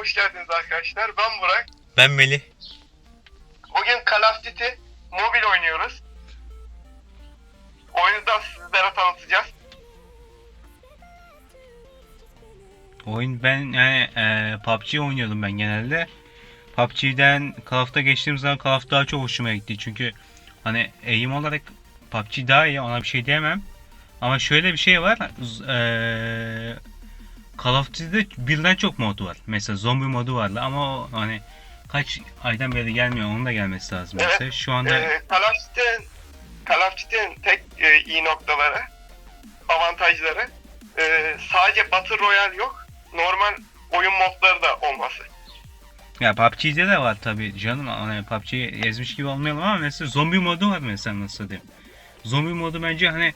hoş geldiniz arkadaşlar. Ben Burak. Ben Melih. Bugün Call of Duty mobil oynuyoruz. Oyunu da sizlere tanıtacağız. Oyun ben yani e, PUBG oynuyordum ben genelde. PUBG'den Call of'ta geçtiğim zaman Call of daha çok hoşuma gitti. Çünkü hani aim olarak PUBG daha iyi ona bir şey diyemem. Ama şöyle bir şey var. E, Call of Duty'de birden çok mod var. Mesela zombi modu vardı ama o hani kaç aydan beri gelmiyor. Onun da gelmesi lazım Evet. mesela. Şu anda Ee, Call of Duty'nin Call of Duty'nin tek e, iyi noktaları, avantajları e, sadece Battle Royale yok. Normal oyun modları da olması. Ya PUBG'de de var tabi canım hani PUBG'yi ezmiş gibi olmayalım ama mesela zombi modu var mesela nasıl diyeyim. Zombi modu bence hani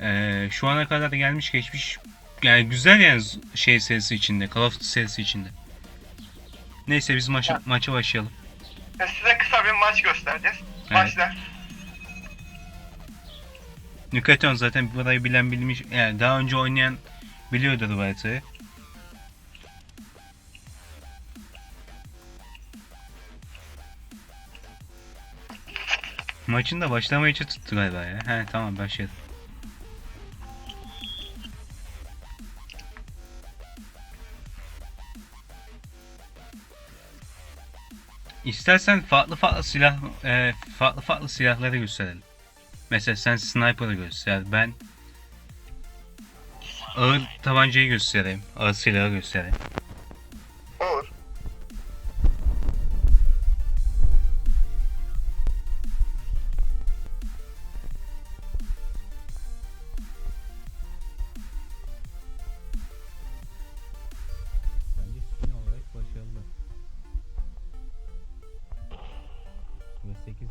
eee, şu ana kadar gelmiş geçmiş yani güzel yani şey serisi içinde Call of Duty serisi içinde. Neyse biz maça, maça başlayalım. Size kısa bir maç göstereceğiz. Evet. Başla. Nüketon zaten burayı bilen bilmiş yani daha önce oynayan biliyordur bu haritayı. Maçın da başlamayı tuttu galiba ya. He tamam başladı. İstersen farklı farklı silah e, farklı farklı silahları gösterelim. Mesela sen sniper'ı göster, ben ağır tabancayı göstereyim, ağır silahı göstereyim. 8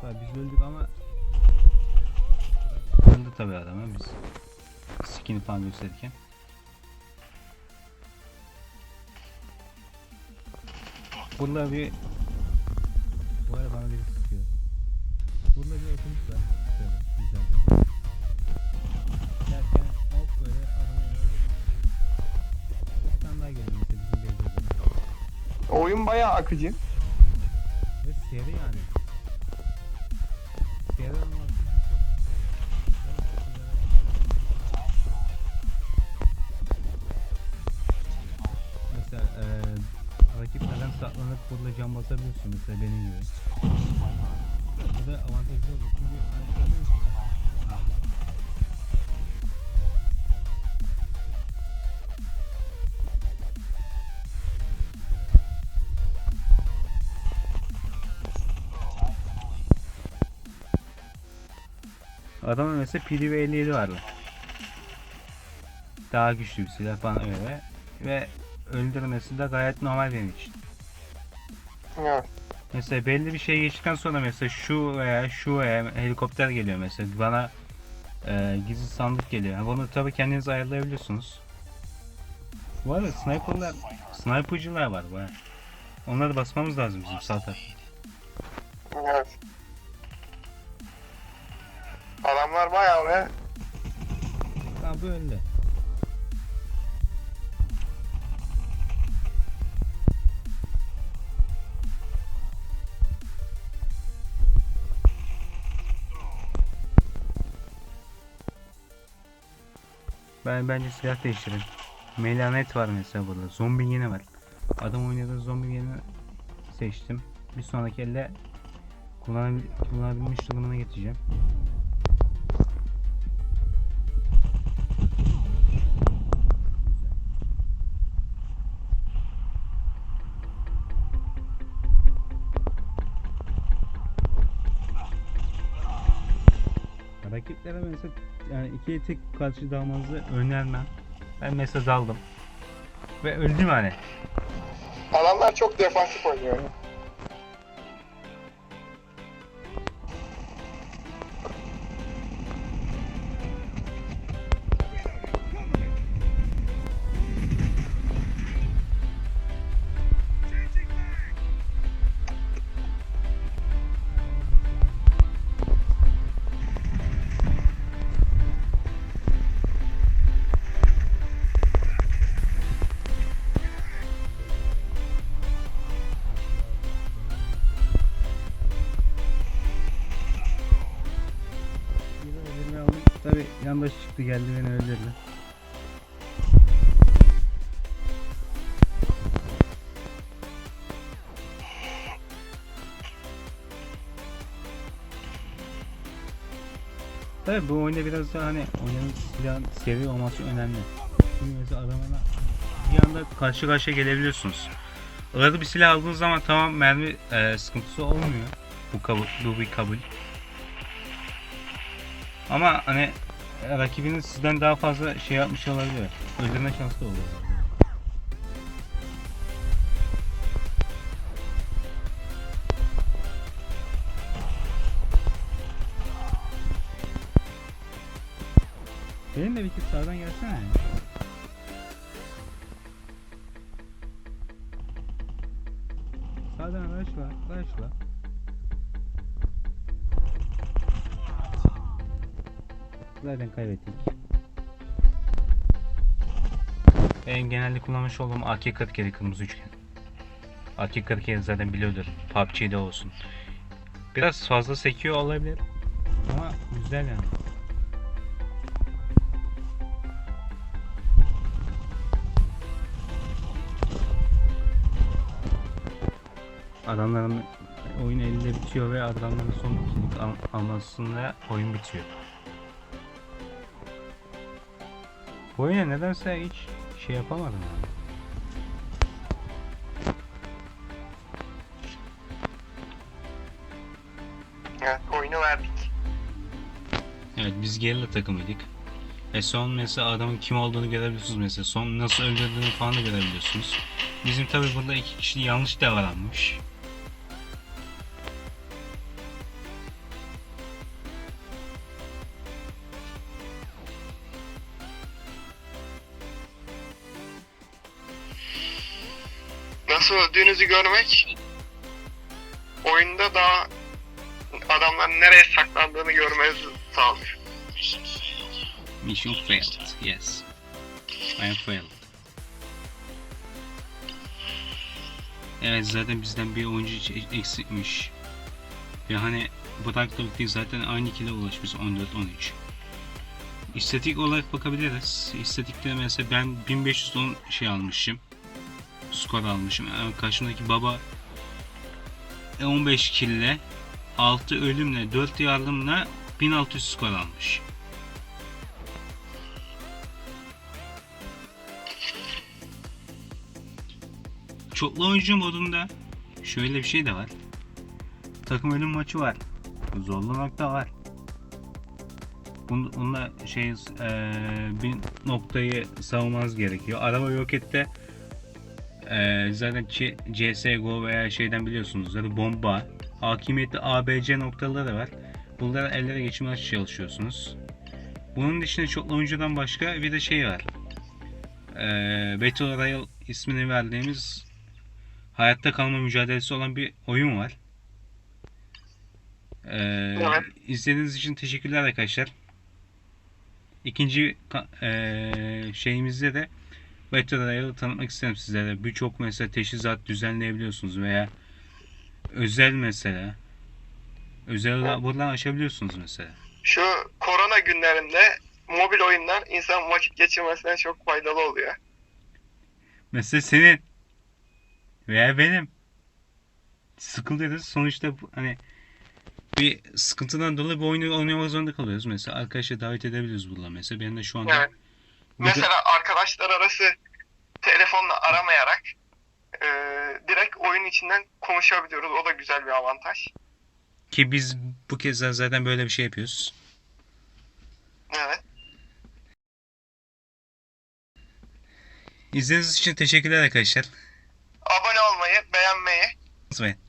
Tabii biz öldük ama Öldü tabii adam ha biz Skin'i falan gösterirken Burada bir bu arada bana biri sıkıyor. Burada bir otobüs var. Oyun bayağı akıcı. Ve seri yani. Seri olması Mesela eee rakiplerden saklanıp burada cam basabiliyorsun mesela benim gibi. Bu da avantajlı olur çünkü hani Adamın mesela ve 57 vardı. Daha güçlü bir silah bana öyle. Ve öldürmesi de gayet normal benim için. Evet. Mesela belli bir şey geçtikten sonra mesela şu veya şu veya helikopter geliyor mesela bana e, gizli sandık geliyor. Yani bunu tabii kendiniz ayarlayabiliyorsunuz. Bu arada sniperlar, snipercılar var baya. Onları basmamız lazım bizim taraf. Evet. Adamlar bayağı oraya Ha böyle. Ben bence silah değiştirin. Melanet var mesela burada. Zombi yine var. Adam oynadığı zombi yeni seçtim. Bir sonraki elde kullanabil kullanabilmiş durumuna getireceğim. Rakiplere mesela yani ikiye tek karşı dalmanızı önermem. Ben mesela daldım. Ve öldüm hani. Adamlar çok defansif oynuyor. Yandaş çıktı geldi beni öldürdü. Tabii bu oyunda biraz daha hani oyunun silahın seri olması önemli. Şimdi mesela adamına bir anda karşı karşıya gelebiliyorsunuz. Arada bir silah aldığınız zaman tamam mermi e, sıkıntısı olmuyor. Bu kabul, bu bir kabul. Ama hani rakibiniz sizden daha fazla şey yapmış olabilir. Öldürme şansı da oluyor. Benim de bir tık sağdan gelsene. Sağdan araçla, araçla. Zaten kaybettik. Benim genelde kullanmış olduğum AK-47 kırmızı üçgen. AK-47 zaten biliyordur. PUBG'de olsun. Biraz fazla sekiyor olabilir. Ama güzel yani. Adamların oyun elinde bitiyor ve adamların son ikilik al- almasında oyun bitiyor. Bu oyuna nedense hiç şey yapamadım yani. Evet oyunu verdik. Evet biz gerilla takımıydık. E son mesela adamın kim olduğunu görebiliyorsunuz mesela. Son nasıl öldürdüğünü falan da görebiliyorsunuz. Bizim tabi burada iki kişi yanlış davranmış. Nasıl öldüğünüzü görmek oyunda daha adamların nereye saklandığını görmenizi sağlıyor. Mission failed. Yes. I am failed. Evet zaten bizden bir oyuncu eksikmiş. Ve hani bıraktık değil zaten aynı kile ulaşmış 14-13. İstatik olarak bakabiliriz. İstatikte mesela ben 1510 şey almışım. Skor almışım. Yani karşımdaki baba 15 kille 6 ölümle 4 yardımla 1600 skor almış. Çoklu oyuncu modunda şöyle bir şey de var. Takım ölüm maçı var. Zorlu nokta var. Bun- Bunda şey eee, bir noktayı savunmanız gerekiyor. Araba yok eee, zaten CSGO veya şeyden biliyorsunuz zaten bomba. Hakimiyetli ABC noktaları da var. Bunları ellere geçirmeye çalışıyorsunuz. Bunun dışında çoklu oyuncudan başka bir de şey var. Eee Battle Royale ismini verdiğimiz hayatta kalma mücadelesi olan bir oyun var. Ee, Evet. izlediğiniz için teşekkürler arkadaşlar. İkinci ee, şeyimizde de Royale'ı tanıtmak isterim sizlere. Birçok mesela teşhizat düzenleyebiliyorsunuz veya özel mesela özel buradan açabiliyorsunuz mesela. Şu korona günlerinde mobil oyunlar insan vakit geçirmesine çok faydalı oluyor. Mesela senin veya benim sıkılıyoruz. Sonuçta hani bir sıkıntıdan dolayı bu oyunu oynamak zorunda kalıyoruz. Mesela arkadaşlar davet edebiliyoruz burada mesela. Benim de şu anda Evet. burada- Mesela arkadaşlar arası telefonla aramayarak e, direkt oyun içinden konuşabiliyoruz. O da güzel bir avantaj. ki biz bu kez zaten böyle bir şey yapıyoruz. Evet. İzlediğiniz için teşekkürler arkadaşlar. Abone olmayı, beğenmeyi Unutmayın.